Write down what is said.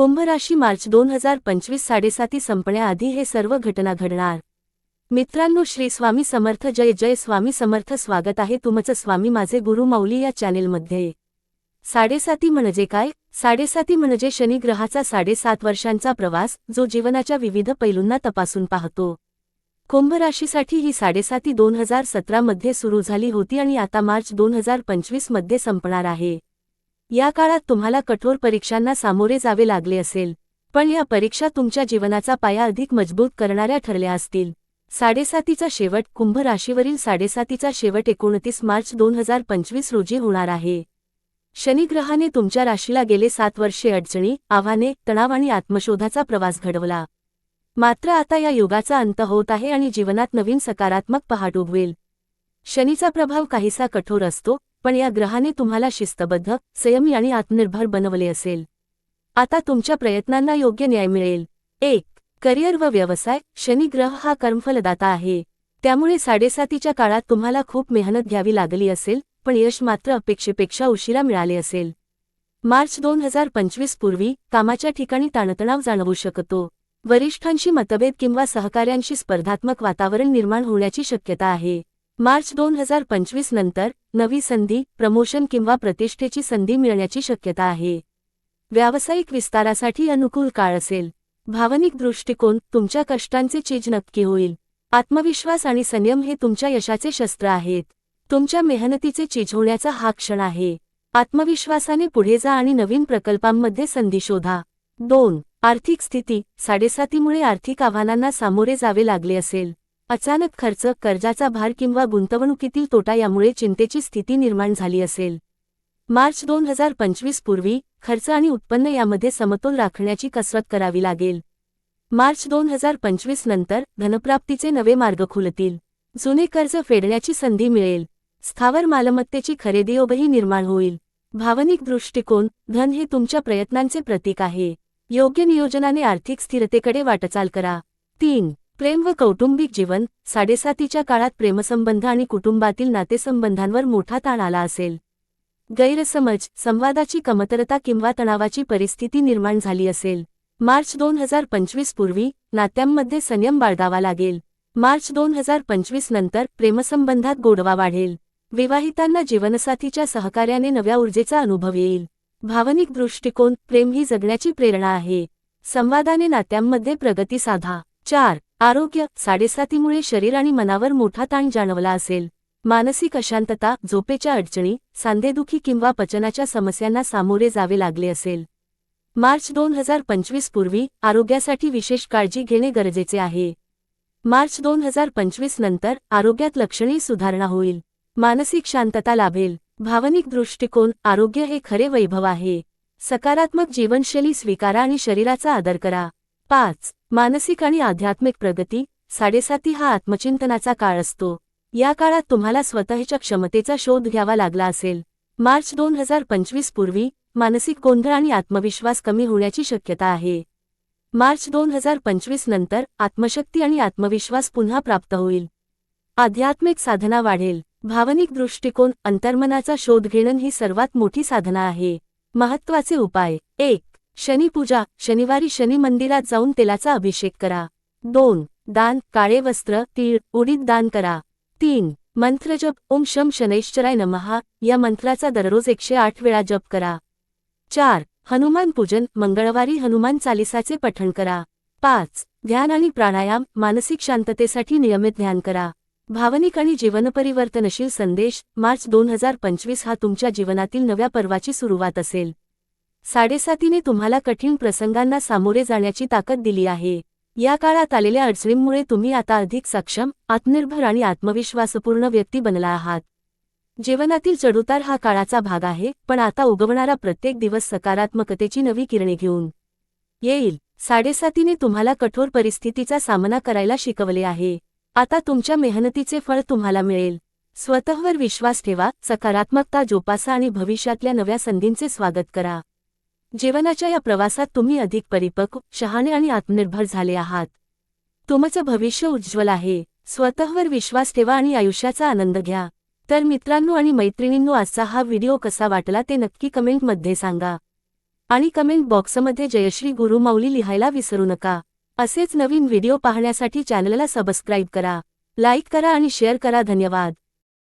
कुंभ राशी मार्च दोन हजार पंचवीस साडेसाती संपण्याआधी हे सर्व घटना घडणार. मित्रांनो श्री स्वामी समर्थ जय जय स्वामी समर्थ स्वागत आहे तुमचं स्वामी माझे गुरु माऊली या चॅनेलमध्ये. साडेसाती म्हणजे काय? साडेसाती म्हणजे शनिग्रहाचा साडेसात वर्षांचा प्रवास जो जीवनाच्या विविध पैलूंना तपासून पाहतो. कुंभ राशीसाठी ही साडेसाती दोन हजार सतरामध्ये सुरू झाली होती आणि आता मार्च दोन हजार पंचवीसमध्ये संपणार आहे. या काळात तुम्हाला कठोर परीक्षांना सामोरे जावे लागले असेल पण या परीक्षा तुमच्या जीवनाचा पाया अधिक मजबूत करणाऱ्या ठरल्या असतील. साडेसातीचा शेवट कुंभ राशीवरील साडेसातीचा शेवट एकोणतीस मार्च दोन हजार पंचवीस रोजी होणार आहे. शनिग्रहाने तुमच्या राशीला गेले सात वर्षे अडचणी आव्हाने तणाव आणि आत्मशोधाचा प्रवास घडवला. मात्र आता या युगाचा अंत होत आहे आणि जीवनात नवीन सकारात्मक पहाट उगवेल. शनीचा प्रभाव काहीसा कठोर असतो पण या ग्रहाने तुम्हाला शिस्तबद्ध संयमी आणि आत्मनिर्भर बनवले असेल. आता तुमच्या प्रयत्नांना योग्य न्याय मिळेल. एक करिअर व व्यवसाय. शनिग्रह हा कर्मफलदाता आहे. त्यामुळे साडेसातीच्या काळात तुम्हाला खूप मेहनत घ्यावी लागली असेल पण यश मात्र अपेक्षेपेक्षा उशिरा मिळाले असेल. मार्च दोन हजार पंचवीस पूर्वी कामाच्या ठिकाणी ताणतणाव जाणवू शकतो. वरिष्ठांशी मतभेद किंवा सहकाऱ्यांशी स्पर्धात्मक वातावरण निर्माण होण्याची शक्यता आहे. मार्च दोन हजार पंचवीस नंतर नवी संधी प्रमोशन किंवा प्रतिष्ठेची संधी मिळण्याची शक्यता आहे. व्यावसायिक विस्तारासाठी अनुकूल काळ असेल. भावनिक दृष्टिकोन तुमच्या कष्टांचे चीज नक्की होईल. आत्मविश्वास आणि संयम हे तुमच्या यशाचे शस्त्र आहेत. तुमच्या मेहनतीचे चीज होण्याचा हा क्षण आहे. आत्मविश्वासाने पुढे जा आणि नवीन प्रकल्पांमध्ये संधी शोधा. दोन आर्थिक स्थिती. साडेसातीमुळे आर्थिक आव्हानांना सामोरे जावे लागले असेल. अचानक खर्च कर्जाचा भार किंवा गुंतवणुकीतील तोटा यामुळे चिंतेची स्थिती निर्माण झाली असेल. मार्च दोन हजार पंचवीस पूर्वी खर्च आणि उत्पन्न यामध्ये समतोल राखण्याची कसरत करावी लागेल. मार्च दोन हजार पंचवीस नंतर धनप्राप्तीचे नवे मार्ग खुलतील. जुने कर्ज फेडण्याची संधी मिळेल. स्थावर मालमत्तेची खरेदीयोगही निर्माण होईल. भावनिक दृष्टिकोन धन हे तुमच्या प्रयत्नांचे प्रतीक आहे. योग्य नियोजनाने आर्थिक स्थिरतेकडे वाटचाल करा. तीन प्रेम व कौटुंबिक जीवन साडेसातीच्या काळात प्रेमसंबंध आणि कुटुंबातील नातेसंबंधांवर मोठा ताण आला असेल. गैरसमज संवादाची कमतरता किंवा तणावाची परिस्थिती निर्माण झाली असेल. मार्च दोन हजार पंचवीस पूर्वी नात्यांमध्ये संयम बाळगावा लागेल. मार्च दोन हजार पंचवीस नंतर प्रेमसंबंधात गोडवा वाढेल. विवाहितांना जीवनसाथीच्या सहकार्याने नव्या ऊर्जेचा अनुभव येईल. भावनिक दृष्टिकोन प्रेम ही जगण्याची प्रेरणा आहे. संवादाने नात्यांमध्ये प्रगती साधा. चार आरोग्य साडेसातीमुळे शरीर आणि मनावर मोठा ताण जाणवला असेल. मानसिक अशांतता झोपेच्या अडचणी सांधेदुखी किंवा पचनाच्या समस्यांना सामोरे जावे लागले असेल. मार्च दोन हजार पंचवीस पूर्वी आरोग्यासाठी विशेष काळजी घेणे गरजेचे आहे. मार्च दोन हजार पंचवीस नंतर आरोग्यात लक्षणीय सुधारणा होईल. मानसिक शांतता लाभेल. भावनिक दृष्टिकोन आरोग्य हे खरे वैभव आहे. सकारात्मक जीवनशैली स्वीकारा आणि शरीराचा आदर करा. पाच. मानसिक आणि आध्यात्मिक प्रगती. साडेसाती हा आत्मचिंतनाचा काळ असतो. या काळात तुम्हाला स्वतःच्या क्षमतेचा शोध घ्यावा लागला असेल. मार्च दोन हजार पंचवीस पूर्वी मानसिक गोंधळ आणि आत्मविश्वास कमी होण्याची शक्यता आहे. मार्च दोन हजार पंचवीस नंतर आत्मशक्ती आणि आत्मविश्वास पुन्हा प्राप्त होईल. आध्यात्मिक साधना वाढेल. भावनिक दृष्टिकोन अंतर्मनाचा शोध घेणं ही सर्वात मोठी साधना आहे. महत्त्वाचे उपाय. एक. शनिपूजा शनिवारी शनी मंदिरात जाऊन तेलाचा अभिषेक करा. दोन दान काळे वस्त्र तीळ उडीद दान करा. तीन मंत्रजप ओम शम शनैश्चराय नमहा या मंत्राचा दररोज एकशे आठ वेळा जप करा. चार हनुमान पूजन मंगळवारी हनुमान चालिसाचे पठण करा. पाच ध्यान आणि प्राणायाम मानसिक शांततेसाठी नियमित ध्यान करा. भावनिक आणि जीवनपरिवर्तनशील संदेश मार्च दोन हजार पंचवीस हा तुमच्या जीवनातील नव्या पर्वाची सुरुवात असेल. साडेसातीने तुम्हाला कठीण प्रसंगांना सामोरे जाण्याची ताकद दिली आहे. या काळात आलेल्या अडचणींमुळे तुम्ही आता अधिक सक्षम आत्मनिर्भर आणि आत्मविश्वासपूर्ण व्यक्ती बनला आहात. जीवनातील चढउतार हा काळाचा भाग आहे पण आता उगवणारा प्रत्येक दिवस सकारात्मकतेची नवी किरणे घेऊन येईल. साडेसातीने तुम्हाला कठोर परिस्थितीचा सामना करायला शिकवले आहे. आता तुमच्या मेहनतीचे फळ तुम्हाला मिळेल. स्वतःवर विश्वास ठेवा सकारात्मकता जोपासा आणि भविष्यातल्या नव्या संधींचे स्वागत करा. जीवनाच्या या प्रवासात तुम्ही अधिक परिपक्व शहाणे आणि आत्मनिर्भर झाले आहात. तुमचं भविष्य उज्ज्वल आहे. स्वतःवर विश्वास ठेवा आणि आयुष्याचा आनंद घ्या. तर मित्रांनो आणि मैत्रिणींनो आजचा हा व्हिडिओ कसा वाटला ते नक्की कमेंटमध्ये सांगा. आणि कमेंट बॉक्समध्ये जयश्री गुरुमाऊली लिहायला विसरू नका. असेच नवीन व्हिडिओ पाहण्यासाठी चॅनलला सबस्क्राईब करा लाईक करा आणि शेअर करा. धन्यवाद.